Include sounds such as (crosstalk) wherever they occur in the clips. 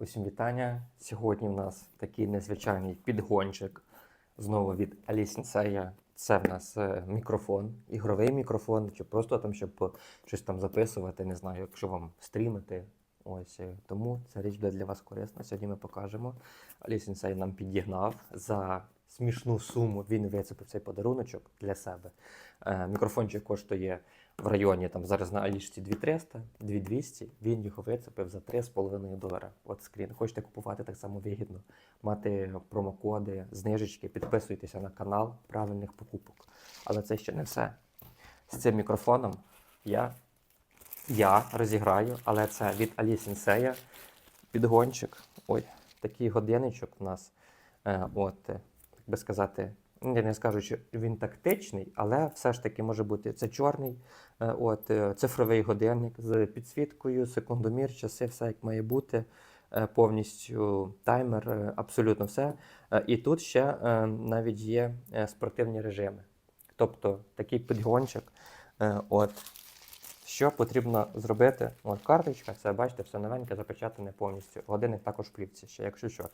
Усім вітання. Сьогодні в нас такий незвичайний підгончик. Знову від Sensei. Це в нас е, мікрофон, ігровий мікрофон, чи просто там, щоб щось там записувати, не знаю, якщо вам стрімити. Ось е, тому ця річ буде для вас корисна. Сьогодні ми покажемо. Sensei нам підігнав за смішну суму. Він вицепив цей подаруночок для себе. Е, Мікрофончик коштує в районі там зараз на Алішці 2300, 2200, він його вицепив за 3,5 долара. От скрін. Хочете купувати так само вигідно, мати промокоди, знижечки, підписуйтеся на канал правильних покупок. Але це ще не все. З цим мікрофоном я, я розіграю, але це від Alice Sensei підгончик. Ой, такий годинничок у нас. Е, от, е, як би сказати, я не скажу, що він тактичний, але все ж таки може бути це чорний, е, от, е, цифровий годинник з підсвіткою, секундомір, часи, все як має бути. е, Повністю таймер, абсолютно все. І тут ще навіть є спортивні режими. Тобто такий підгончик. От, що потрібно зробити? От карточка, це бачите, все новеньке, запечатане повністю. Годинник також в плівці, ще, якщо що.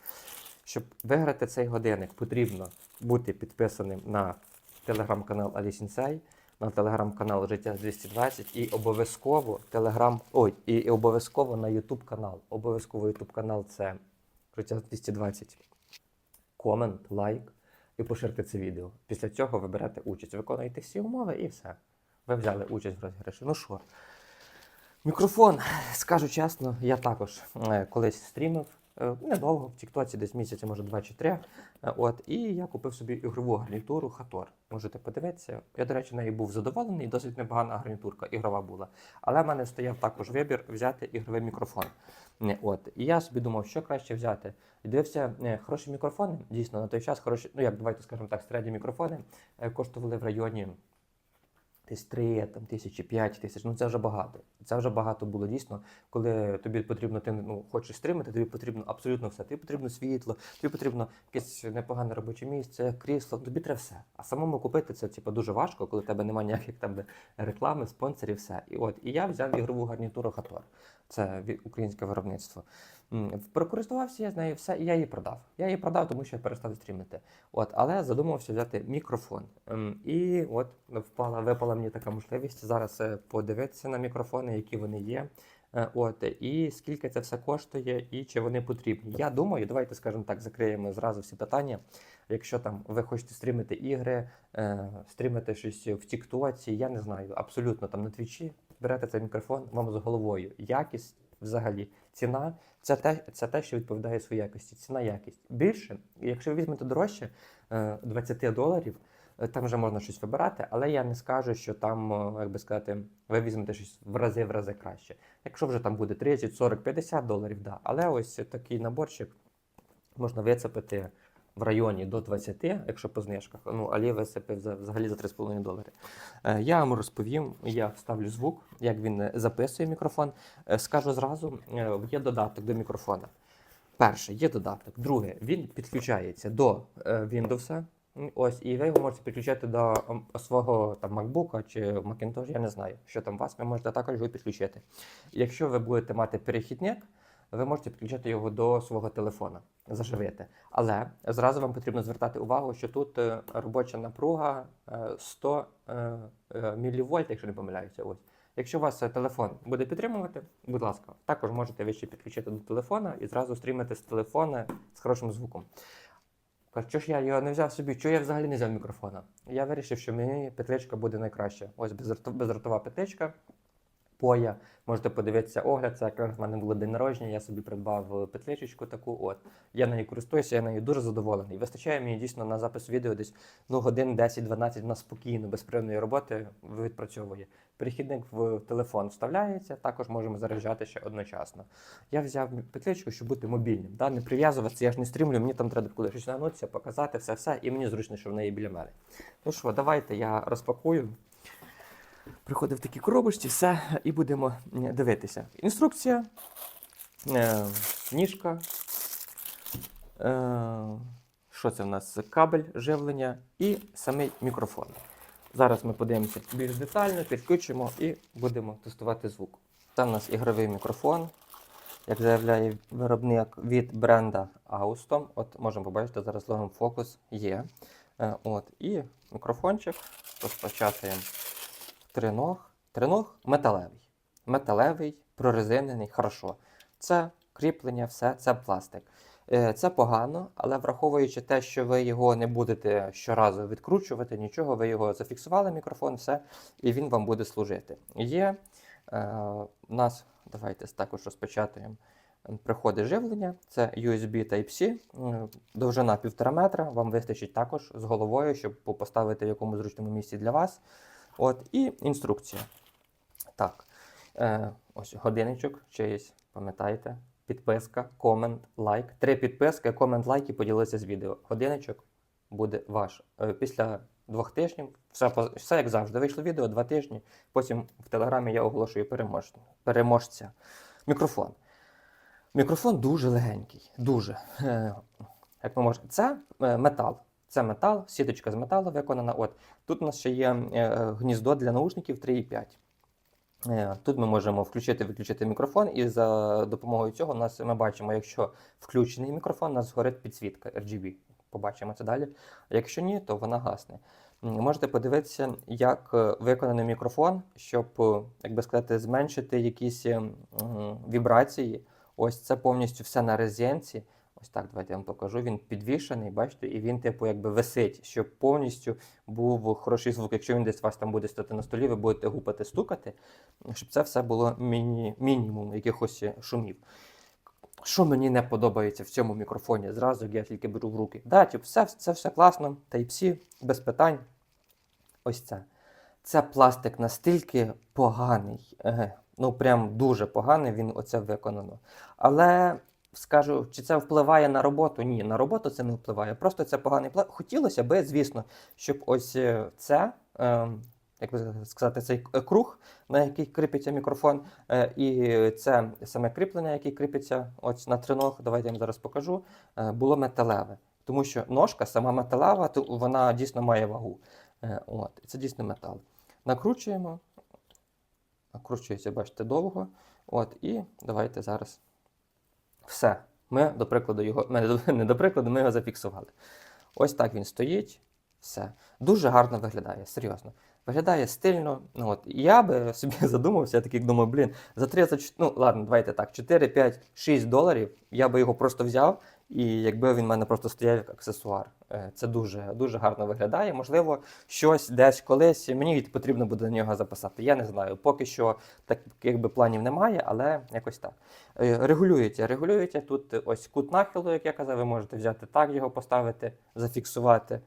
Щоб виграти цей годинник, потрібно бути підписаним на телеграм-канал Алісінсей, на телеграм-канал Життя 220 і обов'язково телеграм. Ой, і, обов'язково на Ютуб канал. Обов'язково Ютуб канал це Життя 220. Комент, лайк і поширте це відео. Після цього ви берете участь, виконуєте всі умови і все. Ви взяли участь в розіграші. Ну що, мікрофон, скажу чесно, я також е, колись стрімив. Е, Недовго, в Тіктоці десь місяця, може два чи три. Е, От, і я купив собі ігрову гарнітуру Хатор. Можете подивитися. Я, до речі, нею був задоволений, досить непогана гарнітурка, ігрова була. Але в мене стояв також вибір взяти ігровий мікрофон. Е, От. І я собі думав, що краще взяти. І дивився, хороші мікрофони, дійсно, на той час хороші, ну як давайте скажемо так, середні мікрофони коштували в районі десь три, там, тисячі, п'ять тисяч. Ну це вже багато. Це вже багато було дійсно, коли тобі потрібно, ти ну, хочеш стримати, тобі потрібно абсолютно все. Тобі потрібно світло, тобі потрібно якесь непогане робоче місце, крісло, тобі треба все. А самому купити це типу, дуже важко, коли в тебе немає ніяких там реклами, спонсорів, все. І от і я взяв ігрову гарнітуру Хатор. Це українське виробництво. Прокористувався я з нею все, і я її продав. Я її продав, тому що я перестав стрімити. От, але задумався взяти мікрофон. І от впала, випала мені така можливість зараз е, подивитися на мікрофони, які вони є. Е, От, і скільки це все коштує, і чи вони потрібні. Я думаю, давайте скажемо так, закриємо зразу всі питання. Якщо там ви хочете стрімити ігри, е, стрімити щось в Тіктоці, я не знаю, абсолютно там на твічі, берете цей мікрофон, вам з головою. Якість взагалі, ціна це те, це те, що відповідає своїй якості. Ціна якість. Більше, якщо ви візьмете дорожче е, 20 доларів, е, там вже можна щось вибирати, але я не скажу, що там, е, як би сказати, ви візьмете щось в рази в рази краще. Якщо вже там буде 30, 40, 50 доларів, да. Але ось такий наборчик можна вицепити в районі до 20, якщо по знижках. Ну, висипив за, взагалі за 3,5 долари. Е, Я вам розповім, я вставлю звук, як він е, записує мікрофон. Е, Скажу зразу, є додаток до мікрофона. Перше, є додаток. Друге, він підключається до Windows. Ось, і ви його можете підключити до свого там MacBook чи Macintosh, я не знаю, що там у вас, ви можете також його підключити. Якщо ви будете мати перехідник, ви можете підключити його до свого телефона, заживити. Але зразу вам потрібно звертати увагу, що тут е, робоча напруга е, 100 е, е, мілівольт, якщо не помиляюся. Ось. Якщо у вас телефон буде підтримувати, будь ласка, також можете ви ще підключити до телефона і зразу стрімити з телефона з хорошим звуком. Що ж я його не взяв собі, чого я взагалі не взяв мікрофона? Я вирішив, що мені петличка буде найкраща. Ось безрот- безротова петличка. Поя, можете подивитися огляд. Це якраз в мене було день народження, я собі придбав е, петличечку таку. От. Я нею користуюся, я нею дуже задоволений. Вистачає мені дійсно на запис відео десь ну, годин 10-12 вона спокійно, без привної роботи відпрацьовує. Перехідник в телефон вставляється, також можемо заряджати ще одночасно. Я взяв петличку, щоб бути мобільним. Да? Не прив'язуватися, я ж не стрімлю, мені там треба коли щось нагнутися, показати все-все, і мені зручно, що в неї біля мене. Ну що, давайте я розпакую. Приходив в такі коробочці, все, і будемо е, дивитися. Інструкція, е, ніжка. Е, що це в нас? Кабель живлення і самий мікрофон. Зараз ми подивимося більш детально, підключимо і будемо тестувати звук. Там у нас ігровий мікрофон. як заявляє виробник від бренда Austom. От можемо побачити, зараз логом фокус є. От, і мікрофончик розпочатуємо триног. Триног металевий. Металевий, прорезинений, хорошо. Це кріплення, все, це пластик. Е, Це погано, але враховуючи те, що ви його не будете щоразу відкручувати, нічого, ви його зафіксували, мікрофон, все, і він вам буде служити. Є е, у нас, давайте також розпечатаємо. Приходи живлення, це USB Type-C, довжина 1,5 метра. Вам вистачить також з головою, щоб поставити в якому зручному місці для вас. От, і інструкція. Так, е, ось годинничок чиїсь, пам'ятаєте? Підписка, комент, лайк. Три підписки, комент, лайк і поділися з відео. Годиночок буде ваш. Е, Після двох тижнів, все, все як завжди. Вийшло відео два тижні. Потім в телеграмі я оголошую перемож... переможця. Мікрофон. Мікрофон дуже легенький. Дуже. Е, Як ми можемо. Це е, метал. Це метал, сіточка з металу виконана. От. Тут у нас ще є е, гніздо для наушників 3,5. Е, Тут ми можемо включити виключити мікрофон, і за допомогою цього у нас ми бачимо, якщо включений мікрофон, у нас згорить підсвітка RGB. Побачимо це далі. Якщо ні, то вона гасне. Можете подивитися, як е, виконаний мікрофон, щоб, е, як би сказати, зменшити якісь е, вібрації. Ось це повністю все на резинці. Ось так, давайте я вам покажу. Він підвішений, бачите, і він, типу, якби висить, щоб повністю був хороший звук. Якщо він десь у вас там буде стати на столі, ви будете гупати, стукати, щоб це все було міні, мінімум якихось шумів. Що мені не подобається в цьому мікрофоні, зразу я тільки беру в руки. Да, типу, все, це все класно, Type-C, без питань. Ось це. Це пластик настільки поганий, ну прям дуже поганий, він оце виконано. Але скажу, чи це впливає на роботу? Ні, на роботу це не впливає. Просто це поганий пластик. Хотілося би, звісно, щоб ось е, це. Е, як би сказати, цей круг, на який кріпиться мікрофон, е, і це саме кріплення, яке кріпиться ось на триног, давайте я вам зараз покажу, е, було металеве. Тому що ножка сама металева, вона дійсно має вагу. От, це дійсно метал. Накручуємо. Накручується, бачите, довго. От, і давайте зараз. Все. Ми, до прикладу, його. (laughs) Не до прикладу, ми його зафіксували. Ось так він стоїть. Все. Дуже гарно виглядає, серйозно. Виглядає стильно. Ну, от. Я би (laughs) собі задумався, я такий думав, блін, за 30, ну ладно, давайте так, 4, 5, 6 доларів я би його просто взяв, і якби він в мене просто стояв як аксесуар. Е, Це дуже, дуже гарно виглядає. Можливо, щось десь колись мені потрібно буде на нього записати. Я не знаю. Поки що таких би планів немає, але якось так. Е, Регулюєте, регулюєте. Тут ось кут нахилу, як я казав, ви можете взяти так, його поставити, зафіксувати.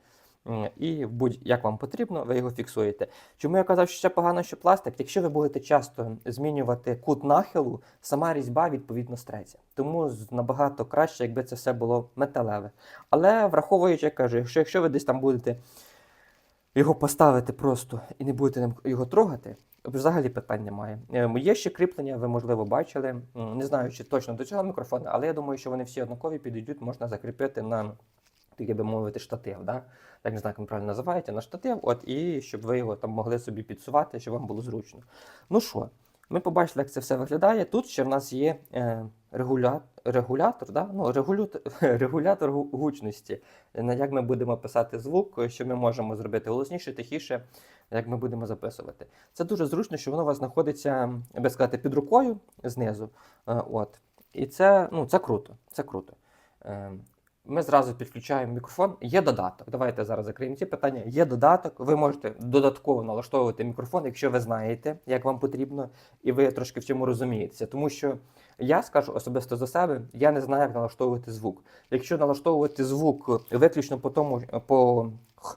І будь як вам потрібно, ви його фіксуєте. Чому я казав, що це погано, що пластик? Якщо ви будете часто змінювати кут нахилу, сама різьба відповідно стреться. Тому набагато краще, якби це все було металеве. Але враховуючи, я кажу, якщо, якщо ви десь там будете його поставити просто і не будете його трогати, взагалі питань немає. Е, Є ще кріплення, ви можливо бачили. Не знаю, чи точно до цього мікрофона, але я думаю, що вони всі однакові підійдуть, можна закріпити на такий би мовити штатив. Да? як не знаю, як він правильно називаєте, на штатив, от, і щоб ви його там могли собі підсувати, щоб вам було зручно. Ну що, ми побачили, як це все виглядає. Тут ще в нас є е, регуля... регулятор, да? ну, регулю... (laughs) регулятор гучності, як ми будемо писати звук, що ми можемо зробити голосніше, тихіше, як ми будемо записувати. Це дуже зручно, що воно у вас знаходиться, би сказати, під рукою знизу. Е, от. І це, ну, це круто. Це круто. Е, ми зразу підключаємо мікрофон. Є додаток. Давайте зараз закриємо ці питання. Є додаток. Ви можете додатково налаштовувати мікрофон, якщо ви знаєте, як вам потрібно, і ви трошки в цьому розумієтеся. Тому що я скажу особисто за себе, я не знаю, як налаштовувати звук. Якщо налаштовувати звук виключно по тому, по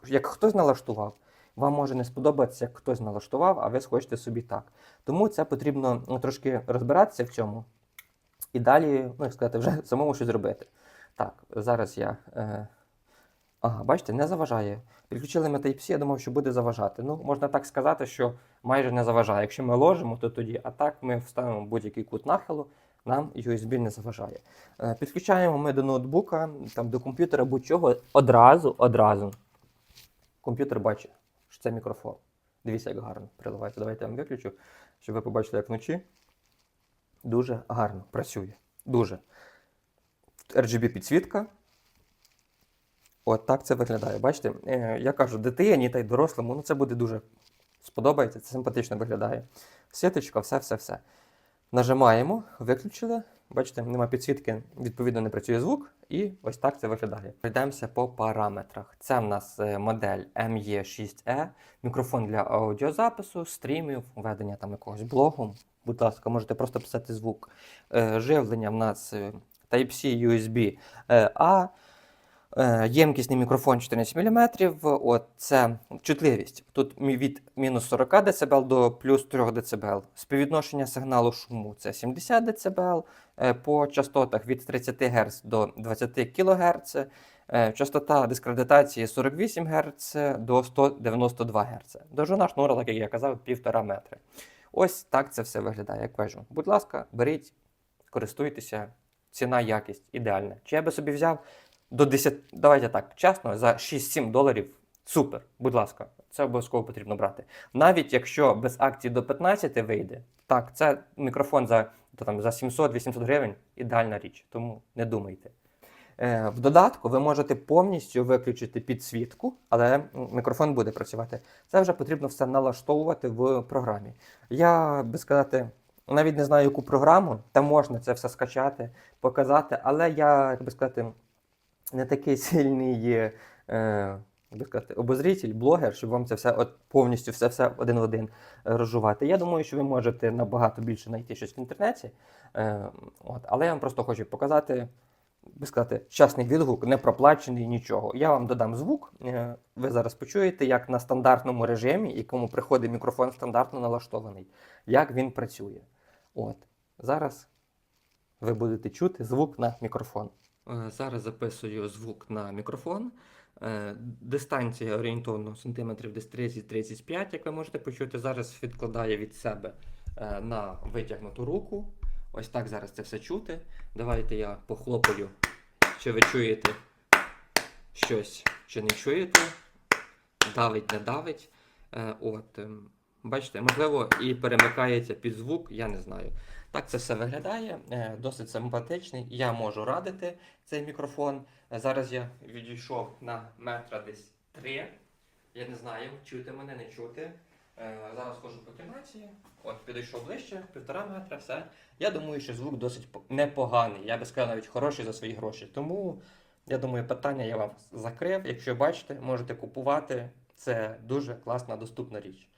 як хтось налаштував, вам може не сподобатися, як хтось налаштував, а ви схочете собі так. Тому це потрібно трошки розбиратися в цьому і далі, ну як сказати, вже самому щось робити. Так, зараз я. Е... Ага, бачите, не заважає. Підключили ми Type-C, я думав, що буде заважати. Ну, можна так сказати, що майже не заважає. Якщо ми ложимо, то тоді, а так ми вставимо будь-який кут нахилу, нам USB не заважає. Е, підключаємо ми до ноутбука, там, до комп'ютера будь-чого одразу, одразу. Комп'ютер бачить, що це мікрофон. Дивіться, як гарно приливається. Давайте я вам виключу, щоб ви побачили, як вночі дуже гарно працює. Дуже. RGB підсвітка. От так це виглядає. Бачите? Е, Я кажу, дитині та й дорослому, ну це буде дуже сподобається, це симпатично виглядає. Сіточка, все, все, все. Нажимаємо, виключили. Бачите, нема підсвітки, відповідно, не працює звук, і ось так це виглядає. Пройдемося по параметрах. Це в нас е, модель ME6E, мікрофон для аудіозапису, стрімів, ведення там якогось блогу. Будь ласка, можете просто писати звук. Е, Живлення в нас Type-C USB е, A. Е, Ємкісний мікрофон 14 мм. От це чутливість. Тут від мінус 40 дБ до плюс 3 дБ. Співвідношення сигналу шуму це 70 дБ. Е, По частотах від 30 Гц до 20 кГц. Е, Частота дискредитації 48 Гц до 192 Гц. Довжина шнура, так як я казав, 1,5 метри. Ось так це все виглядає. Як кажу. Будь ласка, беріть, користуйтеся. Ціна, якість ідеальна. Чи я би собі взяв до 10, давайте так, чесно, за 6-7 доларів супер, будь ласка, це обов'язково потрібно брати. Навіть якщо без акції до 15 вийде, так, це мікрофон за, то там, за 700-800 гривень ідеальна річ, тому не думайте. Е, в додатку ви можете повністю виключити підсвітку, але мікрофон буде працювати. Це вже потрібно все налаштовувати в програмі. Я би сказати, навіть не знаю, яку програму, там можна це все скачати, показати, але я, як би сказати, не такий (laughs) сильний е, як би сказати, обозритель, блогер, щоб вам це все от повністю все, все один в один розжувати. Я думаю, що ви можете набагато більше знайти щось в інтернеті. Е, от, але я вам просто хочу показати, би сказати, чесний відгук, не проплачений нічого. Я вам додам звук. е, ви зараз почуєте, як на стандартному режимі, якому приходить мікрофон стандартно налаштований, як він працює. От, зараз ви будете чути звук на мікрофон. Е, Зараз записую звук на мікрофон. Е, Дистанція орієнтовно сантиметрів десь 30-35, як ви можете почути. Зараз відкладаю від себе е, на витягнуту руку. Ось так зараз це все чути. Давайте я похлопаю, чи ви чуєте щось, чи не чуєте. Давить, не давить. От, ем, бачите, можливо, і перемикається під звук, я не знаю. Так це все виглядає, е, досить симпатичний. Я можу радити цей мікрофон. Е, Зараз я відійшов на метра десь три. Я не знаю, чути мене, не чути. Е, Зараз ходжу по кімнаті. От підійшов ближче, півтора метра, все. Я думаю, що звук досить непоганий. Я би сказав, навіть хороший за свої гроші. Тому я думаю, питання я вам закрив. Якщо бачите, можете купувати. Це дуже класна, доступна річ.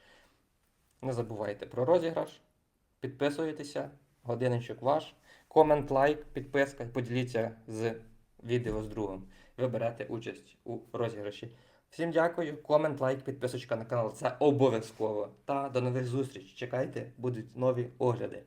Не забувайте про розіграш. Підписуєтеся, годинничок ваш. Комент, лайк, підписка, поділіться з відео з другом. Ви берете участь у розіграші. Всім дякую, комент, лайк, підписочка на канал. Це обов'язково. Та до нових зустріч. Чекайте, будуть нові огляди.